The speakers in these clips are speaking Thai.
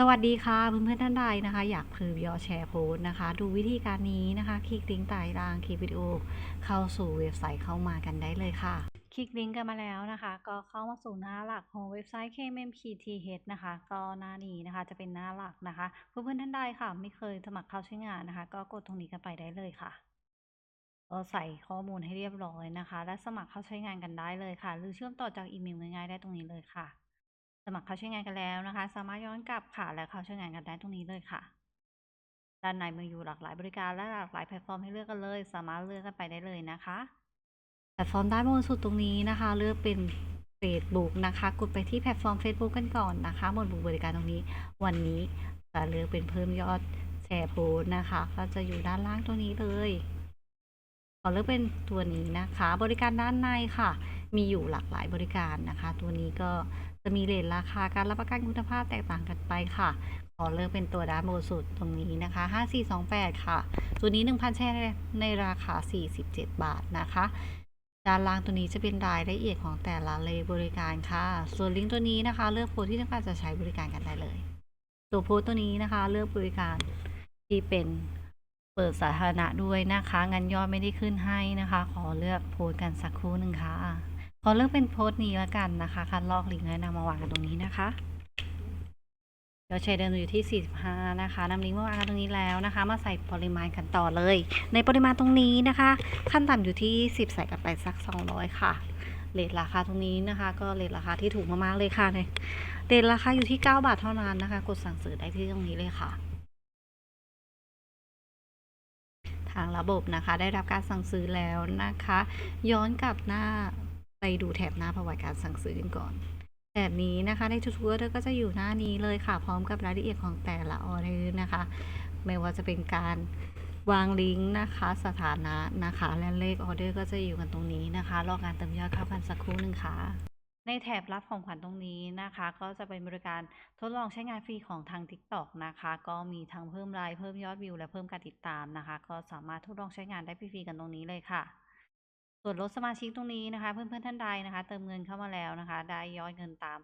สวัสดีค่ะเพื่อนๆท่านใดนะคะ อยากพรีวิวแชร์โพสต์นะคะ ดูวิธีการนี้นะคะคลิกลิงก์ใต้ล่างคลิปวิดีโอ เข้าสู่เว็บไซต์เข้ามากันได้เลยค่ะ คลิกลิงก์กันมาแล้วนะคะ ก็เข้ามาสู่หน้าหลักของเว็บไซต์ KMPTH นะคะ ก็หน้านี้นะคะจะเป็นหน้าหลักนะคะเพื่อนๆท่านใดค่ะ ไม่เคยสมัครเข้าใช้งานนะคะ ก็กดตรงนี้กันไปได้เลยค่ะก็ใส่ข้อมูลให้เรียบร้อยนะคะ และสมัครเข้าใช้งานกันได้เลยค่ะ หรือเชื่อมต่อจากอีเมลง่ายๆได้ตรงนี้เลยค่ะ สมัครเข้าใช้งานกันแล้วนะคะ สามารถย้อนกลับค่ะ และเข้าใช้งานกันได้ตรงนี้เลยค่ะ ด้านในมีอยู่หลากหลายบริการและหลากหลายแพลตฟอร์มให้เลือกกันเลย สามารถเลือกกันไปได้เลยนะคะ แพลตฟอร์มด้านบนสุดตรงนี้นะคะ เลือกเป็น Facebook นะคะ กดไปที่แพลตฟอร์ม Facebook กันก่อนนะคะหมวดหมู่บริการตรงนี้ วันนี้จะเลือกเป็นเพิ่มยอดแชร์โพสนะคะ ก็จะอยู่ด้านล่างตรงนี้เลยขอเลือกเป็นตัวนี้นะคะ บริการด้านในค่ะ มีอยู่หลากหลายบริการนะคะ ตัวนี้ก็จะมีเรทราคาการรับประกันคุณภาพแตกต่างกันไปค่ะ ขอเลือกเป็นตัวด้านบนสุดตรงนี้นะคะ 5428 ค่ะ ตัวนี้ 1,000แชร์ในราคา 47 บาทนะคะด้านล่างตัวนี้จะเป็นรายละเอียดของแต่ละเลยบริการค่ะ ส่วนลิงก์ตัวนี้นะคะ เลือกโพสที่ต้องการจะใช้บริการกันได้เลย ตัวโพสตัวนี้นะคะ เลือกบริการที่เป็นเปิดสาธารณะด้วยนะคะ งั้นยอดไม่ได้ขึ้นให้นะคะ ขอเลือกโพสกันสักครู่หนึ่งค่ะ ขอเลือกเป็นโพสต์นี้ละกันนะคะ คัดลอกลิงก์และนำมาวางกันตรงนี้นะคะเดี๋ยวใช้เดินอยู่ที่ 45 นะคะนำลิงก์มาวางกันตรงนี้แล้วนะคะ มาใส่ปริมาณกันต่อเลย ในปริมาณตรงนี้นะคะ ขั้นต่ำอยู่ที่ 10 ใส่กันไปสัก 200 ค่ะเรทราคาตรงนี้นะคะ ก็เรทราคาที่ถูกมากๆเลยค่ะเนี่ยเรทราคาอยู่ที่ 9 บาทเท่านั้นนะคะ กดสั่งซื้อได้ที่ตรงนี้เลยค่ะทางระบบนะคะได้รับการสั่งซื้อแล้วนะคะ ย้อนกลับหน้า ไปดูแถบหน้าประวัติการสั่งซื้อกันก่อนแถบนี้นะคะในทุกๆออเดอร์ก็จะอยู่หน้านี้เลยค่ะ พร้อมกับรายละเอียดของแต่ละออเดอร์นะคะ ไม่ว่าจะเป็นการวางลิงก์นะคะ สถานะนะคะ และเลขออเดอร์ก็จะอยู่กันตรงนี้นะคะ รอการเติมยอดเข้ากันสักครู่หนึ่งค่ะ ในแถบรับของขวัญตรงนี้นะคะ ก็จะเป็นบริการทดลองใช้งานฟรีของทาง TikTok นะคะ ก็มีทั้งเพิ่มไลค์เพิ่มยอดวิวและเพิ่มการติดตามนะคะ ก็สามารถทดลองใช้งานได้ฟรีๆกันตรงนี้เลยค่ะ ส่วนลดสมาชิกตรงนี้นะคะ เพื่อนๆท่านใดนะคะ เติมเงินเข้ามาแล้วนะคะ ได้ย้อดเงินตาม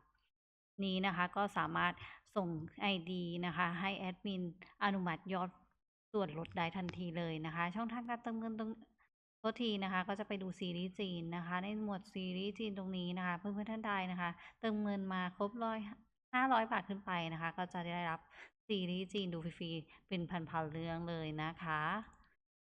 นี้นะคะ ก็สามารถส่ง ID นะคะ ให้แอดมินอนุมัติยอดส่วนลดได้ทันทีเลยนะคะ ช่องทางการเติมเงินตรงโทษทีนะคะ ก็จะไปดูซีรีส์จีนนะคะ ในหมวดซีรีส์จีนตรงนี้นะคะ เพื่อนๆท่านใดนะคะ เติมเงินมาครบร้อยห้าร้อยบาทขึ้นไปนะคะ ก็จะได้รับซีรีส์จีนดูฟรีๆเป็นพันๆเรื่องเลยนะคะ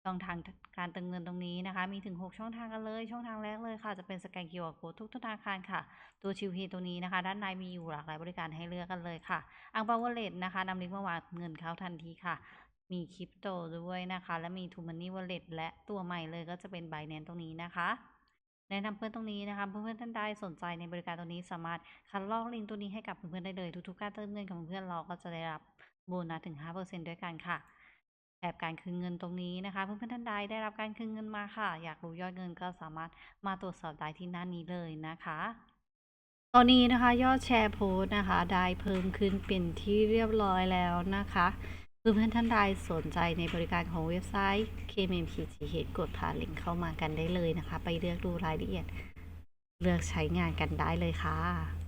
ช่องทางการเติมเงินตรงนี้นะคะ มีถึง 6 ช่องทางกันเลย ช่องทางแรกเลยค่ะ จะเป็นสแกน QR Code ทุกธนาคารค่ะ ตัวชิวพีตัวนี้นะคะ ด้านในมีอยู่หลากหลายบริการให้เลือกกันเลยค่ะ อังเปาวอลเลตนะคะนำลิงก์มาวางเงินเข้าทันทีค่ะ มีคริปโตด้วยนะคะ และมีทูมันนี่วอลเล็ตและตัวใหม่เลยก็จะเป็น b บ n a n c e ตรงนี้นะคะแนะนำเพื่อนตรงนี้นะคะ เพื่อนๆท่านใดสนใจในบริการตัวนี้สามารถคัดลอกลิงก์ตัวนี้ให้กับเพื่อนๆได้เลย ทุกๆการเติมเงินของเพื่อนเราก็จะได้รับโบนัสถึง 5%ด้วยกันค่ะ แถบการคืนเงินตรงนี้นะคะ เพื่อนๆท่านใดได้รับการคืนเงินมาค่ะ อยากรู้ยอดเงินก็สามารถมาตรวจสอบได้ที่หน้านี้เลยนะคะ ตอนนี้นะคะยอดแชร์โพสต์นะคะ ได้เพิ่มขึ้นเป็นที่เรียบร้อยแล้วนะคะเพื่อนๆท่านใดสนใจในบริการของเว็บไซต์ KMPTH กดผ่านลิงก์เข้ามากันได้เลยนะคะ ไปเลือกดูรายละเอียด เลือกใช้งานกันได้เลยค่ะ